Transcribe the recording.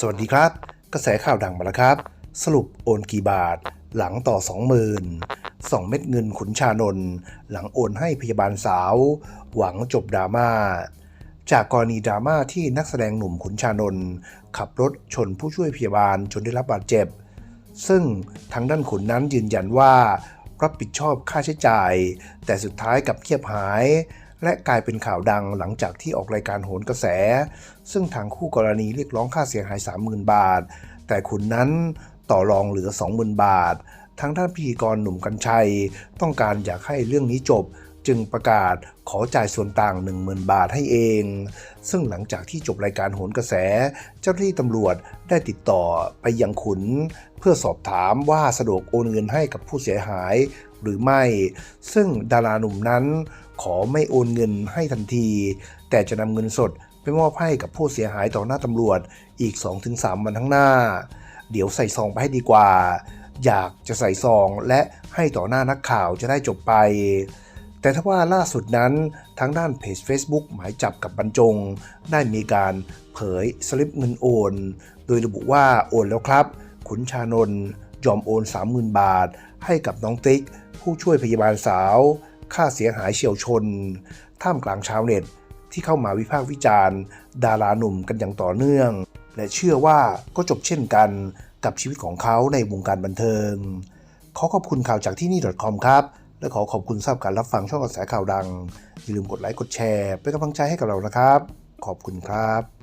สวัสดีครับ กระแสข่าวดังมาแล้วครับ สรุปโอนกี่บาท หลังต่อ 20,000สองเม็ดเงินขุนชานน หลังโอนให้พยาบาลสาว หวังจบดราม่า จากกรณีดราม่าที่นักแสดงหนุ่มขุนชานน ขับรถชนผู้ช่วยพยาบาลจนได้รับบาดเจ็บ ซึ่งทางด้านขุนนั้นยืนยันว่า รับผิดชอบค่าใช้จ่าย แต่สุดท้ายกับเงียบหาย และกลายเป็นข่าวดังหลังจากที่ออกรายการโหนกระแส ซึ่งทางคู่กรณีเรียกร้องค่าเสียหาย 30,000 บาท แต่ขุนนั้นต่อรองเหลือ 20,000 บาท ทางด้านพิธีกรหนุ่มกัญชัย ต้องการอยากให้เรื่องนี้จบ จึงประกาศขอจ่ายส่วนต่าง 10,000 บาทให้เอง ซึ่งหลังจากที่จบรายการโหนกระแส เจ้าหน้าที่ตำรวจได้ติดต่อไปยังขุน เพื่อสอบถามว่าสะดวกโอนเงินให้กับผู้เสียหายหรือไม่ ซึ่งดาราหนุ่มนั้น ขอไม่โอนเงินให้ทันที แต่จะนำเงินสดไปมอบให้กับผู้เสียหายต่อหน้าตำรวจอีก 2-3 วันข้างหน้า เดี๋ยวใส่ซองไปให้ดีกว่า อยากจะใส่ซองและให้ต่อหน้านักข่าวจะได้จบไป แต่ถ้าว่าล่าสุดนั้นทางด้านเพจ Facebook หมายจับกับบรรจง ได้มีการเผยสลิปเงินโอน โดยระบุว่าโอนแล้วครับ ขุนชานนยอมโอน 30,000 บาท ให้กับน้องติ๊ก ผู้ช่วยพยาบาลสาว ค่าเสียหายเฉียวชน ท่ามกลางชาวเน็ตที่เข้ามาวิพากษ์วิจารณ์ ดาราหนุ่มกันอย่างต่อเนื่อง และเชื่อว่าก็จบเช่นกันกับชีวิตของเขาในวงการบันเทิง ขอขอบคุณข่าวจากที่นี่ .com ครับ และขอขอบคุณสำหรับการรับฟังช่องกระแสข่าวดัง อย่าลืมกดไลค์กดแชร์ เป็นกำลังใจให้กับเรานะครับ ขอบคุณครับ